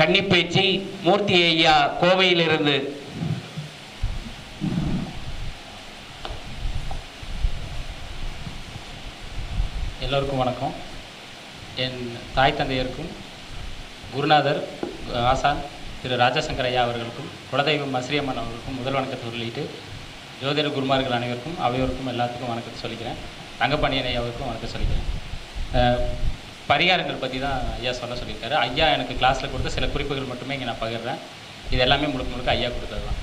கன்னிப்பேச்சி மூர்த்தி ஐயா கோவையிலிருந்து. எல்லோருக்கும் வணக்கம். என் தாய் தந்தையருக்கும் குருநாதர் ஆசான் திரு ராஜசங்கர் ஐயா அவர்களுக்கும் குலதெய்வம் மஸ்ரியம்மன் அவர்களுக்கும் முதல் வணக்கத்தை சொல்லிட்டு ஜோதிட குருமார்கள் அனைவருக்கும் அவையோருக்கும் எல்லாத்துக்கும் வணக்கத்தை சொல்லிக்கிறேன். தங்கப்பாண்டியன் ஐயா அவருக்கும் வணக்கம் சொல்லிக்கிறேன். பரிகாரங்கள் பற்றி தான் ஐயா சொல்ல சொல்லியிருக்காரு. ஐயா எனக்கு கிளாஸில் கொடுத்த சில குறிப்புகள் மட்டுமே இங்கே நான் பகிர்றேன். இது எல்லாமே முழுக்க முழுக்க ஐயா கொடுத்தது தான்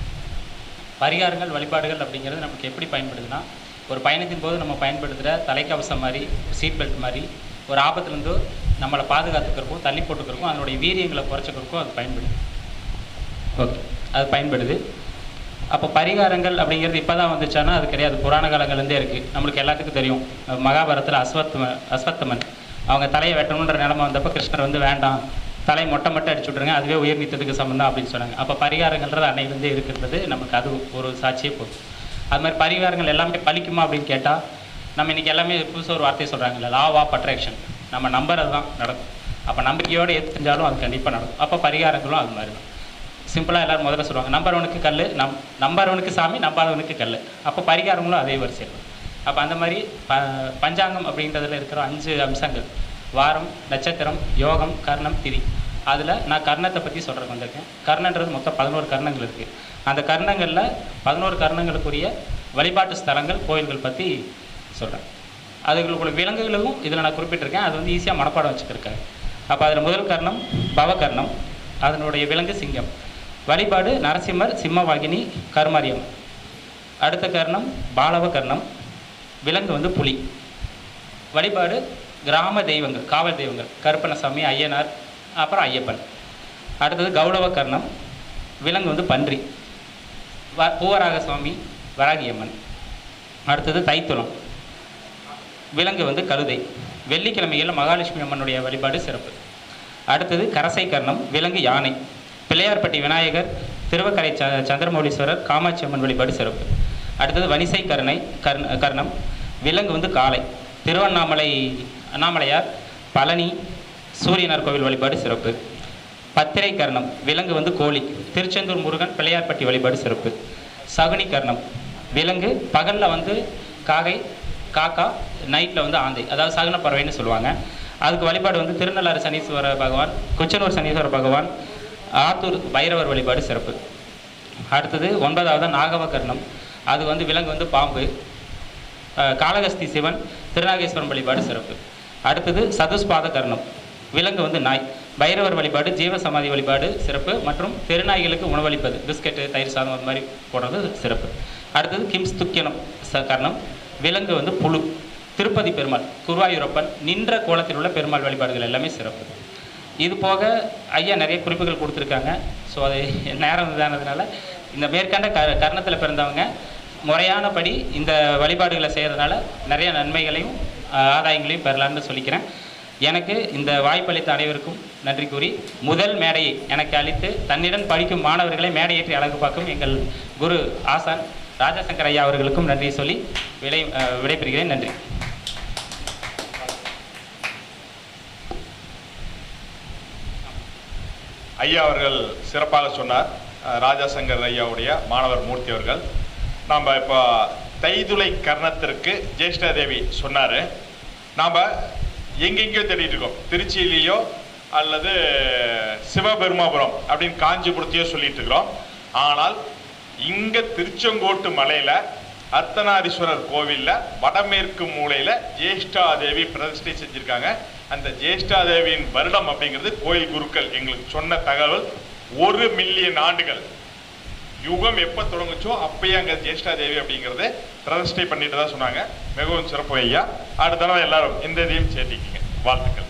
பரிகாரங்கள் வழிபாடுகள் அப்படிங்கிறது நமக்கு எப்படி பயன்படுதுன்னா ஒரு பயணத்தின் போது நம்ம பயன்படுத்துகிற தலைக்கவசம் மாதிரி சீட் பெல்ட் மாதிரி ஒரு ஆபத்துலேருந்து நம்மளை பாதுகாத்துக்கிறக்கும் தள்ளி போட்டுக்கிறக்கும் அதனுடைய வீரியங்களை குறைச்சிக்கிறக்கும் அது பயன்படுது. ஓகே. அது பயன்படுது. அப்போ பரிகாரங்கள் அப்படிங்கிறது இப்போ தான் வந்துச்சானா அது கிடையாது. புராண காலங்கள்லேருந்தே இருக்குது நம்மளுக்கு எல்லாத்துக்கும் தெரியும். மகாபாரதத்தில் அஸ்வத்ம அஸ்வத்தமன். அவங்க தலையை வெட்டணுன்ற நிலமை வந்தப்போ கிருஷ்ணர் வந்து வேண்டாம் தலை மொட்டை மட்டும் அடிச்சு விட்ருங்க அதுவே உயிர் நீத்ததுக்கு சம்மந்தம் அப்படின்னு சொன்னாங்க. அப்போ பரிகாரங்கள்ன்றது அன்னையிலேருந்தே இருக்கிறது நமக்கு அது ஒரு சாட்சியே போதும் அது மாதிரி பரிகாரங்கள் எல்லாமே பலிக்குமா அப்படின்னு கேட்டால் நம்ம இன்றைக்கி எல்லாமே புதுசாக ஒரு வார்த்தையை சொல்கிறாங்கல்ல லா ஆஃப் அட்ராக்ஷன் நம்ம நம்புறது தான் நடக்கும். அப்போ நம்பிக்கையோடு எது செஞ்சாலும் அது கண்டிப்பாக நடக்கும். அப்போ பரிகாரங்களும் அது மாதிரி தான். சிம்பிளாக எல்லாரும் முதல்ல சொல்லுவாங்க நம்புறவனுக்கு கல் நம் நம்புறவனுக்கு சாமி நம்பாதவனுக்கு கல் அப்போ பரிகாரங்களும் அதே வரிசையில் தான் அப்போ அந்த மாதிரி ப பஞ்சாங்கம் அப்படின்றதில் இருக்கிற அஞ்சு அம்சங்கள். வாரம் நட்சத்திரம் யோகம் கர்ணம் திதி. அதில் நான் கர்ணத்தை பற்றி சொல்கிறேன் வந்திருக்கேன். கர்ணன்றது மொத்தம் பதினோரு கர்ணங்கள் இருக்குது அந்த கர்ணங்களில் பதினோரு கர்ணங்களுக்குரிய வழிபாட்டு ஸ்தலங்கள் கோயில்கள் பற்றி சொல்கிறேன் அதுகளுக்குள்ள விலங்குகளும் இதில் நான் குறிப்பிட்டிருக்கேன். அது வந்து ஈஸியாக மனப்பாடம் வச்சுக்கிருக்காங்க அப்போ அதில் முதல் கர்ணம் பவகர்ணம். அதனுடைய விலங்கு சிங்கம். வழிபாடு நரசிம்மர் சிம்மவாகினி கருமாரியம் அடுத்த கர்ணம் பாலவ கர்ணம் விலங்கு வந்து புலி. வழிபாடு கிராம தெய்வங்கள் காவல் தெய்வங்கள் கருப்பணசாமி ஐயனார் அப்புறம் ஐயப்பன். அடுத்தது கௌரவ கர்ணம் விலங்கு வந்து பன்றி. வ பூவராக சுவாமி வராகியம்மன். அடுத்தது தைத்துளம் விலங்கு வந்து கழுதை. வெள்ளிக்கிழமையில் மகாலட்சுமி அம்மனுடைய வழிபாடு சிறப்பு. அடுத்தது கரசை கர்ணம் விலங்கு யானை. பிள்ளையார்பட்டி விநாயகர் திருவக்கரை ச சந்திரமௌலீஸ்வரர் காமாட்சி அம்மன் வழிபாடு சிறப்பு. அடுத்தது வனிசை கருணை கர்ண கர்ணம் விலங்கு வந்து காளை திருவண்ணாமலை அண்ணாமலையார் பழனி சூரியனார் கோவில் வழிபாடு சிறப்பு. பத்திரை கர்ணம் விலங்கு வந்து கோழி திருச்செந்தூர் முருகன் பிள்ளையார்பட்டி வழிபாடு சிறப்பு. சகுனி கர்ணம் விலங்கு பகலில் வந்து காகை காக்கா நைட்டில் வந்து ஆந்தை அதாவது சகுன பறவைன்னு சொல்லுவாங்க. அதுக்கு வழிபாடு வந்து திருநள்ளாறு சனீஸ்வர பகவான் குச்சனூர் சனீஸ்வர பகவான் ஆத்தூர் பைரவர் வழிபாடு சிறப்பு. அடுத்தது ஒன்பதாவது நாகவ கர்ணம் அது வந்து விலங்கு வந்து பாம்பு. காளகஸ்தி சிவன் திருநாகேஸ்வரம் வழிபாடு சிறப்பு. அடுத்தது சதுஸ்பாத கர்ணம் விலங்கு வந்து நாய். பைரவர் வழிபாடு ஜீவ சமாதி வழிபாடு சிறப்பு மற்றும் தெருநாய்களுக்கு உணவளிப்பது. பிஸ்கெட்டு தயிர் சாதம் அது மாதிரி போடுறது சிறப்பு. அடுத்தது கிம்ஸ் துக்கியனம் ச கர்ணம் விலங்கு வந்து புழு. திருப்பதி பெருமாள் குருவாயூரப்பன் நின்ற கோலத்தில் உள்ள பெருமாள் வழிபாடுகள் எல்லாமே சிறப்பு. இது போக ஐயா நிறைய குறிப்புகள் கொடுத்துருக்காங்க. ஸோ அது நேரம் இதானதுனால இந்த மேற்கண்ட க கர்ணத்தில் பிறந்தவங்க முறையானபடி இந்த வழிபாடுகளை செய்கிறதுனால நிறைய நன்மைகளையும் ஆதாயங்களையும் பெறலாம்னு சொல்லிக்கிறேன். எனக்கு இந்த வாய்ப்பளித்த அனைவருக்கும் நன்றி கூறி முதல் மேடையை எனக்கு அளித்து தன்னிடம் படிக்கும் மாணவர்களை மேடையேற்றி அழகு பார்க்கும் எங்கள் குரு ஆசான் ராஜசங்கர் ஐயா அவர்களுக்கும் நன்றி சொல்லி விடை விடைபெறுகிறேன். நன்றி. ஐயா அவர்கள் சிறப்பாக சொன்னார். ராஜாசங்கர் ஐயாவுடைய மாணவர் மூர்த்தி அவர்கள். நாம் இப்போ தைதுளை கர்ணத்திற்கு ஜேஷ்டாதேவி சொன்னார். நாம் எங்கெங்கேயோ தேடிட்டு இருக்கோம். திருச்சியிலேயோ அல்லது சிவபெருமாபுரம் அப்படின்னு காஞ்சிபுரத்தையோ சொல்லிட்டு இருக்கிறோம். ஆனால் இங்கே திருச்செங்கோட்டு மலையில் அர்த்தநாரீஸ்வரர் கோவிலில் வடமேற்கு மூலையில் ஜேஷ்டாதேவி பிரதிஷ்டை செஞ்சுருக்காங்க. அந்த ஜேஷ்டாதேவியின் வருடம் அப்படிங்கிறது கோயில் குருக்கள் எங்களுக்கு சொன்ன தகவல். ஒரு மில்லியன் ஆண்டுகள். யுகம் எப்போ தொடங்குச்சோ அப்பயே அங்கே ஜேஷ்டாதேவி அப்படிங்கிறத பிரதிஷ்டை பண்ணிட்டு தான் சொன்னாங்க. மிகவும் சிறப்பு ஐயா. அடுத்த தடவை எல்லாரும் இந்த இதையும் சேர்த்திக்கிங்க. வாழ்த்துக்கள்.